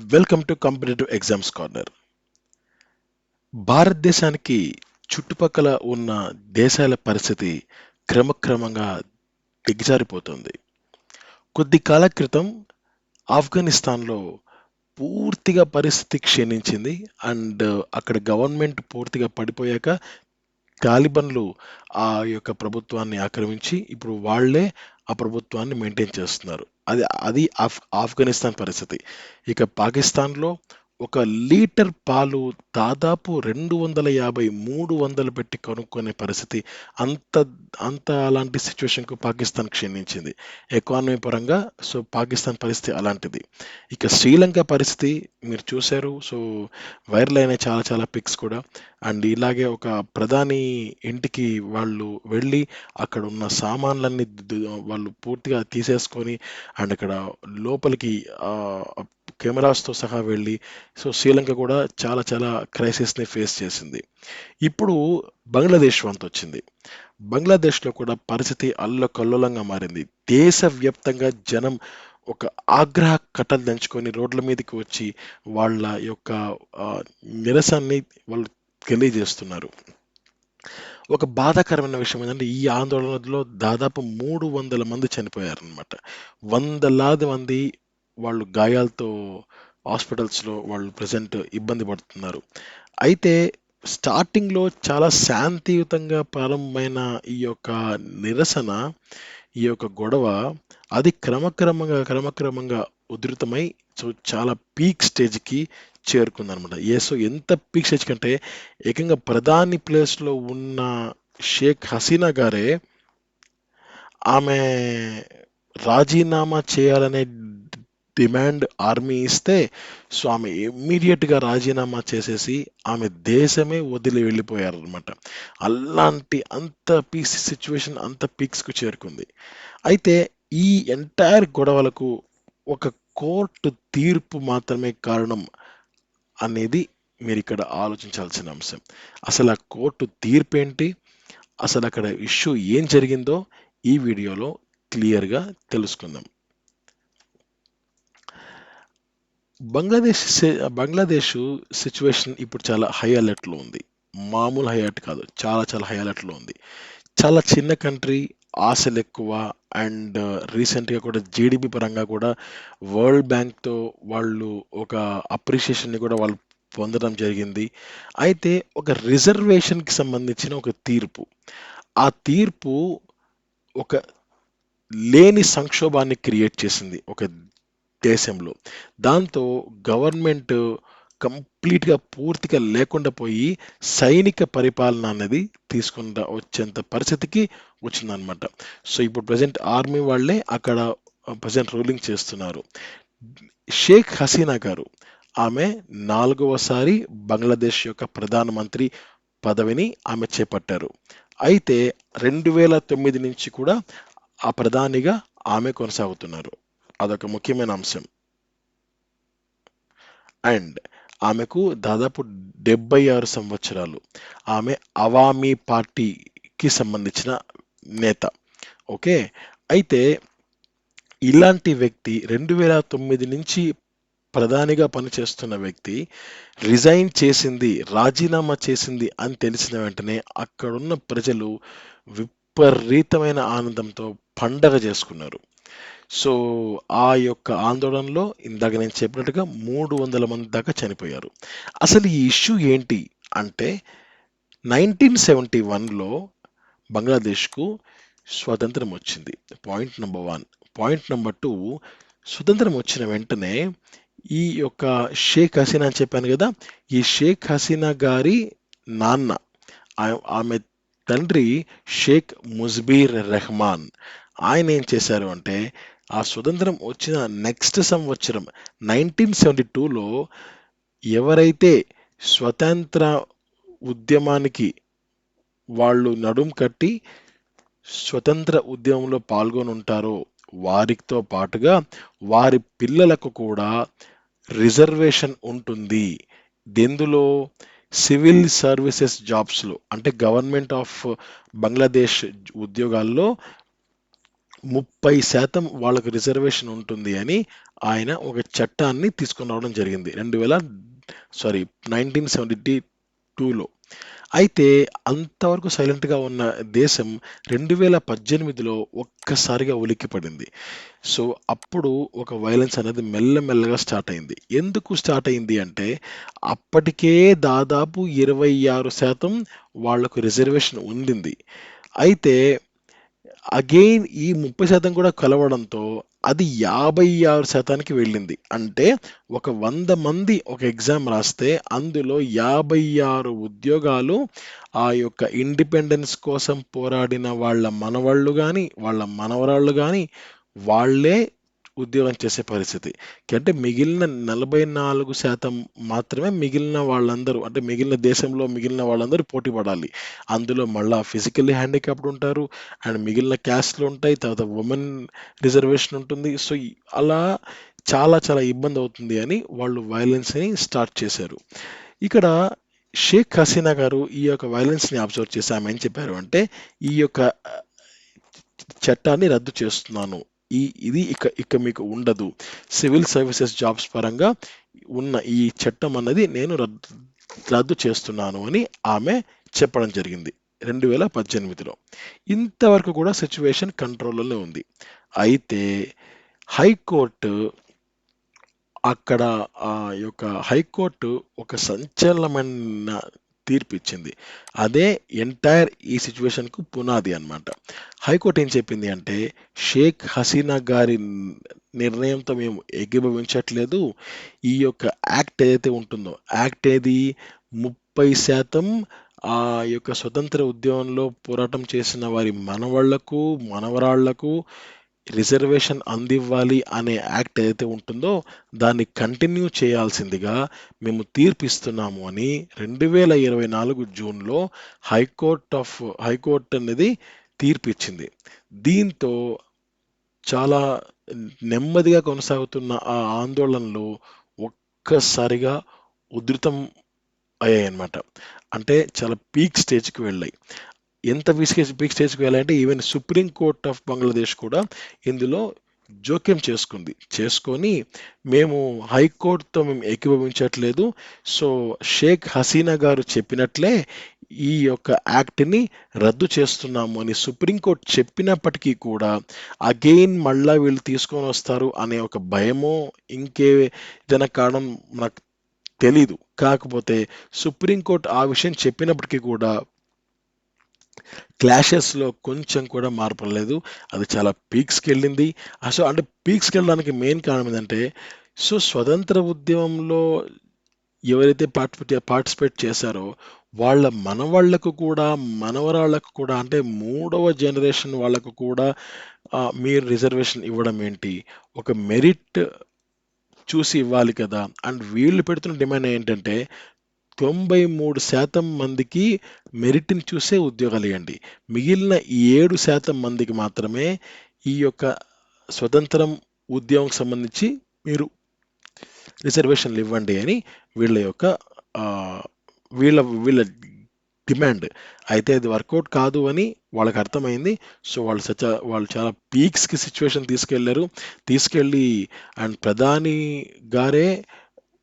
Welcome to competitive exams corner భారతదేశానికి చుట్టుపక్కల ఉన్న దేశాల పరిస్థితి క్రమక్రమంగా దిగజారిపోతుంది కొద్ది కాల క్రితం ఆఫ్ఘనిస్తాన్లో పూర్తిగా పరిస్థితి క్షీణించింది అండ్ అక్కడ గవర్నమెంట్ పూర్తిగా పడిపోయాక తాలిబన్లు ఆ యొక్క ప్రభుత్వాన్ని ఆక్రమించి ఇప్పుడు వాళ్ళే ఆ ప్రభుత్వాన్ని మెయింటైన్ చేస్తున్నారు. అది అది ఆఫ్ ఆఫ్ఘనిస్తాన్ పరిస్థితి. ఇక పాకిస్తాన్లో ఒక లీటర్ పాలు దాదాపు రెండు వందల యాభై మూడు వందలు పెట్టి కొనుక్కునే పరిస్థితి అంత అంత అలాంటి సిచ్యువేషన్కు పాకిస్తాన్ క్షీణించింది. ఎకానమీ పరంగా సో పాకిస్తాన్ పరిస్థితి అలాంటిది. ఇక శ్రీలంక పరిస్థితి మీరు చూశారు సో వైరల్ అయిన చాలా చాలా పిక్స్ కూడా. అండ్ ఇలాగే ఒక ప్రధాని ఇంటికి వాళ్ళు వెళ్ళి అక్కడ ఉన్న సామాన్లన్నీ వాళ్ళు పూర్తిగా తీసేసుకొని అండ్ అక్కడ లోపలికి కెమెరాస్తో సహా వెళ్ళి సో శ్రీలంక కూడా చాలా చాలా క్రైసిస్ని ఫేస్ చేసింది. ఇప్పుడు బంగ్లాదేశ్ వంత వచ్చింది. బంగ్లాదేశ్లో కూడా పరిస్థితి అల్లకల్లోలంగా మారింది. దేశవ్యాప్తంగా జనం ఒక ఆగ్రహ కట్టలు దంచుకొని రోడ్ల మీదకి వచ్చి వాళ్ళ యొక్క నిరసాన్ని నిరసనని వాళ్ళు తెలియజేస్తున్నారు. ఒక బాధాకరమైన విషయం ఏంటంటే ఈ ఆందోళనలో దాదాపు మూడు వందల మంది చనిపోయారనమాట వందలాది మంది వాళ్ళు గాయాలతో హాస్పిటల్స్లో వాళ్ళు ప్రజెంట్ ఇబ్బంది పడుతున్నారు. అయితే స్టార్టింగ్లో చాలా శాంతియుతంగా ప్రారంభమైన ఈ యొక్క నిరసన ఈ యొక్క గొడవ అది క్రమక్రమంగా క్రమక్రమంగా ఉధృతమై సో చాలా పీక్ స్టేజ్కి చేరుకుందనమాట. ఏ సో ఎంత పీక్ స్టేజ్ కంటే ఏకంగా ప్రధాని ప్లేస్లో ఉన్న షేక్ హసీనా గారే ఆమె రాజీనామా చేయాలనే డిమాండ్ ఆర్మీ ఇస్తే సో ఆమె ఇమ్మీడియట్గా రాజీనామా చేసేసి ఆమె దేశమే వదిలి వెళ్ళిపోయారనమాట అలాంటి అంత పీస్ సిచ్యువేషన్ అంత పీక్స్కు చేరుకుంది. అయితే ఈ ఎంటైర్ గొడవలకు ఒక కోర్టు తీర్పు మాత్రమే కారణం అనేది మీరు ఇక్కడ ఆలోచించాల్సిన అంశం. అసలు ఆ కోర్టు తీర్పు ఏంటి అసలు అక్కడ ఇష్యూ ఏం జరిగిందో ఈ వీడియోలో క్లియర్గా తెలుసుకుందాం. బంగ్లాదేశ్ సి- బంగ్లాదేశ్ సిచ్యువేషన్ ఇప్పుడు చాలా హై అలర్ట్లో ఉంది. మామూలు హై అలర్ట్ కాదు చాలా చాలా హై అలర్ట్లో ఉంది. చాలా చిన్న కంట్రీ ఆశలు ఎక్కువ అండ్ రీసెంట్గా uh, కూడా జీడిపి పరంగా కూడా వరల్డ్ బ్యాంక్తో వాళ్ళు ఒక అప్రిషియేషన్ని కూడా వాళ్ళు పొందడం జరిగింది. అయితే ఒక రిజర్వేషన్కి సంబంధించిన ఒక తీర్పు. ఆ తీర్పు ఒక లేని సంక్షోభాన్ని క్రియేట్ చేసింది. ఒక దేశంలో. దాంతో గవర్నమెంట్ కంప్లీట్గా పూర్తిగా లేకుండా పోయి సైనిక పరిపాలన అనేది తీసుకుండా వచ్చేంత పరిస్థితికి వచ్చిందనమాట సో ఇప్పుడు ప్రజెంట్ ఆర్మీ వాళ్ళే అక్కడ ప్రజెంట్ రూలింగ్ చేస్తున్నారు. షేక్ హసీనా గారు ఆమె నాలుగవసారి బంగ్లాదేశ్ యొక్క ప్రధానమంత్రి పదవిని ఆమె చేపట్టారు. అయితే రెండు వేల తొమ్మిది నుంచి కూడా ఆ ప్రధానిగా ఆమె కొనసాగుతున్నారు. అదొక ముఖ్యమైన అంశం. అండ్ ఆమెకు దాదాపు డెబ్బై ఆరు సంవత్సరాలు. ఆమె అవామీ పార్టీకి సంబంధించిన నేత. ఓకే? అయితే ఇలాంటి వ్యక్తి రెండు వేల తొమ్మిది నుంచి ప్రధానిగా పనిచేస్తున్న వ్యక్తి రిజైన్ చేసింది రాజీనామా చేసింది అని తెలిసిన వెంటనే అక్కడున్న ప్రజలు విపరీతమైన ఆనందంతో పండగ చేసుకున్నారు. సో ఆ యొక్క ఆందోళనలో ఇందాక నేను చెప్పినట్టుగా మూడు వందల మంది దాకా చనిపోయారు. అసలు ఈ ఇష్యూ ఏంటి అంటే నైన్టీన్ సెవెంటీ వన్లో బంగ్లాదేశ్కు స్వాతంత్రం వచ్చింది. Point number one. Point number two స్వతంత్రం వచ్చిన వెంటనే ఈ యొక్క షేక్ హసీనా అని చెప్పాను కదా ఈ షేక్ హసీనా గారి నాన్న ఆమె తండ్రి షేక్ ముజ్బీర్ రెహమాన్. ఆయన ఏం చేశారు అంటే ఆ స్వతంత్రం వచ్చిన నెక్స్ట్ సంవత్సరం నైన్టీన్ సెవెంటీ టూలో ఎవరైతే స్వతంత్ర ఉద్యమానికి వాళ్ళు నడుం కట్టి స్వతంత్ర ఉద్యమంలో పాల్గొని ఉంటారో వారితో పాటుగా వారి పిల్లలకు కూడా రిజర్వేషన్ ఉంటుంది. దెందులో సివిల్ సర్వీసెస్ జాబ్స్లో అంటే గవర్నమెంట్ ఆఫ్ బంగ్లాదేశ్ ఉద్యోగాల్లో ముప్పై శాతం వాళ్ళకు రిజర్వేషన్ ఉంటుంది అని ఆయన ఒక చట్టాన్ని తీసుకుని రావడం జరిగింది. రెండు వేల సారీ నైన్టీన్ సెవెంటీ టూలో. అయితే అంతవరకు సైలెంట్గా ఉన్న దేశం రెండు వేల పద్దెనిమిదిలో ఒక్కసారిగా ఉలిక్కిపడింది సో అప్పుడు ఒక వైలెన్స్ అనేది మెల్లమెల్లగా స్టార్ట్ అయింది. ఎందుకు స్టార్ట్ అయింది అంటే అప్పటికే దాదాపు ఇరవై ఆరు శాతం వాళ్ళకు రిజర్వేషన్ ఉండింది. అయితే అగైన్ ఈ ముప్పై శాతం కూడా కలవడంతో అది యాభై ఆరు శాతానికి వెళ్ళింది. అంటే ఒక వంద మంది ఒక ఎగ్జామ్ రాస్తే అందులో యాభై ఆరు ఉద్యోగాలు ఆ యొక్క ఇండిపెండెన్స్ కోసం పోరాడిన వాళ్ళ మనవాళ్ళు కానీ వాళ్ళ మనవరాళ్ళు కానీ వాళ్ళే ఉద్యోగం చేసే పరిస్థితి. అంటే మిగిలిన నలభై నాలుగు శాతం మాత్రమే మిగిలిన వాళ్ళందరూ అంటే మిగిలిన దేశంలో మిగిలిన వాళ్ళందరూ పోటీ పడాలి. అందులో మళ్ళా ఫిజికల్లీ హ్యాండిక్యాప్డ్ ఉంటారు అండ్ మిగిలిన క్యాస్ట్లు ఉంటాయి తర్వాత ఉమెన్ రిజర్వేషన్ ఉంటుంది. సో అలా చాలా చాలా ఇబ్బంది అవుతుంది అని వాళ్ళు వైలెన్స్ని స్టార్ట్ చేశారు. ఇక్కడ షేక్ హసీనా గారు ఈ యొక్క వైలెన్స్ని అబ్జర్వ్ చేసి ఆమె ఏం చెప్పారు. అంటే ఈ యొక్క చట్టాన్ని రద్దు చేస్తున్నాను. ఈ ఇది ఇక ఇక మీకు ఉండదు. సివిల్ సర్వీసెస్ జాబ్స్ పరంగా ఉన్న ఈ చట్టం అన్నది నేను రద్దు రద్దు చేస్తున్నాను అని ఆమె చెప్పడం జరిగింది రెండు వేల పద్దెనిమిదిలో. ఇంతవరకు కూడా సిచ్యువేషన్ కంట్రోల్లోనే ఉంది. అయితే హైకోర్టు అక్కడ ఆ యొక్క హైకోర్టు ఒక సంచలనమైన తీర్పు ఇచ్చింది అదే ఎంటైర్ ఈ సిచ్యువేషన్కు పునాది అన్నమాట. హైకోర్టు ఏం చెప్పింది అంటే షేక్ హసీనా గారి నిర్ణయంతో మేము ఎగ్గిభవించట్లేదు ఈ యొక్క యాక్ట్ ఏదైతే ఉంటుందో యాక్ట్ ఏది ముప్పై శాతం ఆ యొక్క స్వతంత్ర ఉద్యమంలో పోరాటం చేసిన వారి మనవాళ్ళకు మనవరాళ్ళకు రిజర్వేషన్ అందివ్వాలి అనే యాక్ట్ ఏదైతే ఉంటుందో దాన్ని కంటిన్యూ చేయాల్సిందిగా మేము తీర్పిస్తున్నాము అని రెండు వేల ఇరవై నాలుగు జూన్లో హైకోర్ట్ ఆఫ్ హైకోర్ట్ అనేది తీర్పిచ్చింది. దీంతో చాలా నెమ్మదిగా కొనసాగుతున్న ఆ ఆందోళనలు ఒక్కసారిగా ఉధృతం అయ్యాయి అన్నమాట అంటే చాలా పీక్ స్టేజ్కి వెళ్ళాయి. ఎంత విసిగేసి బిగ్ స్టేజ్కి వెళ్ళాలంటే even Supreme Court of Bangladesh కూడా ఇందులో జోక్యం చేసుకుంది. చేసుకొని మేము హైకోర్టుతో మేము ఏకీభవించట్లేదు. సో షేక్ హసీనా గారు చెప్పినట్లే ఈ యొక్క యాక్ట్ని రద్దు చేస్తున్నాము అని సుప్రీంకోర్టు చెప్పినప్పటికీ కూడా అగైన్ మళ్ళా వీళ్ళు తీసుకొని వస్తారు అనే ఒక భయమో ఇంకే ఏదైనా కారణం నాకు తెలీదు. కాకపోతే సుప్రీంకోర్టు ఆ విషయం చెప్పినప్పటికీ కూడా క్లాషెస్లో కొంచెం కూడా మార్పు లేదు. అది చాలా పీక్స్కి వెళ్ళింది. అసలు అంటే పీక్స్కి వెళ్ళడానికి మెయిన్ కారణం ఏంటంటే సో స్వతంత్ర ఉద్యమంలో ఎవరైతే పార్టిసిపేట్ పార్టిసిపేట్ చేశారో వాళ్ళ మనవాళ్ళకు కూడా మనవరాళ్ళకు కూడా అంటే మూడవ జనరేషన్ వాళ్ళకు కూడా మీరు రిజర్వేషన్ ఇవ్వడం ఏంటి? ఒక మెరిట్ చూసి ఇవ్వాలి కదా. అండ్ వీళ్ళు పెడుతున్న డిమాండ్ ఏంటంటే తొంభై మూడు శాతం మందికి మెరిట్ని చూసే ఉద్యోగాలు ఇవ్వండి. మిగిలిన ఈ ఏడు శాతం మందికి మాత్రమే ఈ యొక్క స్వతంత్రం ఉద్యోగం సంబంధించి మీరు రిజర్వేషన్లు ఇవ్వండి అని వీళ్ళ యొక్క వీళ్ళ వీళ్ళ డిమాండ్. అయితే అది వర్కౌట్ కాదు అని వాళ్ళకి అర్థమైంది. సో వాళ్ళు సచ వాళ్ళు చాలా పీక్స్కి సిచ్యువేషన్ తీసుకెళ్ళారు తీసుకెళ్ళి అండ్ ప్రధాని గారే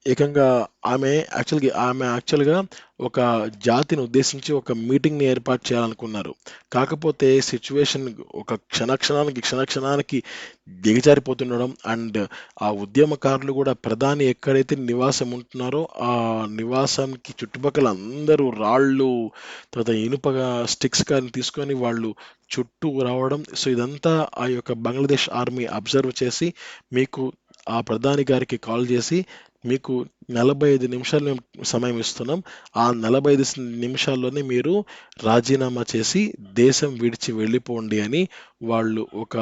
ఏకంగా ఆమె యాక్చువల్గా ఆమె యాక్చువల్గా ఒక జాతిని ఉద్దేశించి ఒక మీటింగ్ని ఏర్పాటు చేయాలనుకున్నారు. కాకపోతే సిచ్యువేషన్ ఒక క్షణక్షణానికి క్షణక్షణానికి దిగజారిపోతుండడం అండ్ ఆ ఉద్యమకారులు కూడా ప్రధాని ఎక్కడైతే నివాసం ఉంటున్నారో ఆ నివాసానికి చుట్టుపక్కల అందరూ రాళ్ళు తర్వాత ఇనుపగా స్టిక్స్ కానీ తీసుకొని వాళ్ళు చుట్టూ రావడం. సో ఇదంతా ఆ యొక్క బంగ్లాదేశ్ ఆర్మీ అబ్జర్వ్ చేసి మీకు ఆ ప్రధాని గారికి కాల్ చేసి మీకు నలభై ఐదు నిమిషాలు మేము సమయం ఇస్తున్నాం. ఆ నలభై ఐదు నిమిషాల్లోనే మీరు రాజీనామా చేసి దేశం విడిచి వెళ్ళిపోండి అని వాళ్ళు ఒక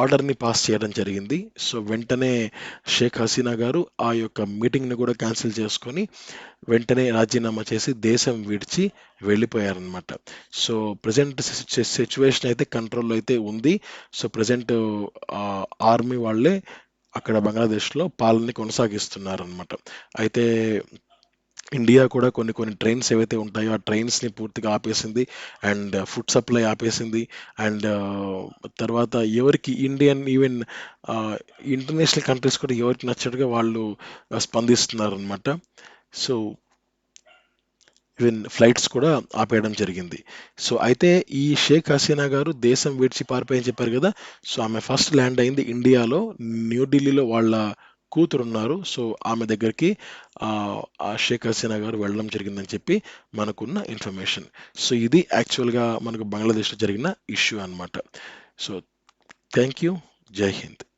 ఆర్డర్ని పాస్ చేయడం జరిగింది. సో వెంటనే షేక్ హసీనా గారు ఆ యొక్క మీటింగ్ని కూడా క్యాన్సిల్ చేసుకొని వెంటనే రాజీనామా చేసి దేశం విడిచి వెళ్ళిపోయారనమాట సో ప్రజెంట్ సిచ్యువేషన్ అయితే కంట్రోల్లో అయితే ఉంది. సో ప్రజెంట్ ఆర్మీ వాళ్ళే అక్కడ బంగ్లాదేశ్లో పాలనని కొనసాగిస్తున్నారనమాట అయితే ఇండియా కూడా కొన్ని కొన్ని ట్రైన్స్ ఏవైతే ఉంటాయో ఆ ట్రైన్స్ని పూర్తిగా ఆపేసింది అండ్ ఫుడ్ సప్లై ఆపేసింది అండ్ తర్వాత ఎవరికి ఇండియన్ ఈవెన్ ఇంటర్నేషనల్ కంట్రీస్ కూడా ఎవరికి నచ్చినట్టుగా వాళ్ళు స్పందిస్తున్నారు అనమాట సో ఈవెన్ ఫ్లైట్స్ కూడా ఆపేయడం జరిగింది. సో అయితే ఈ షేక్ హసీనా గారు దేశం విడిచి పారిపోయని చెప్పారు కదా సో ఆమె ఫస్ట్ ల్యాండ్ అయింది ఇండియాలో. న్యూఢిల్లీలో వాళ్ళ కూతురు ఉన్నారు సో ఆమె దగ్గరికి ఆ, షేక్ హసీనా గారు వెళ్ళడం జరిగిందని చెప్పి మనకున్న ఇన్ఫర్మేషన్. సో ఇది యాక్చువల్గా మనకు బంగ్లాదేశ్లో జరిగిన ఇష్యూ అన్నమాట. So thank you. జై హింద్.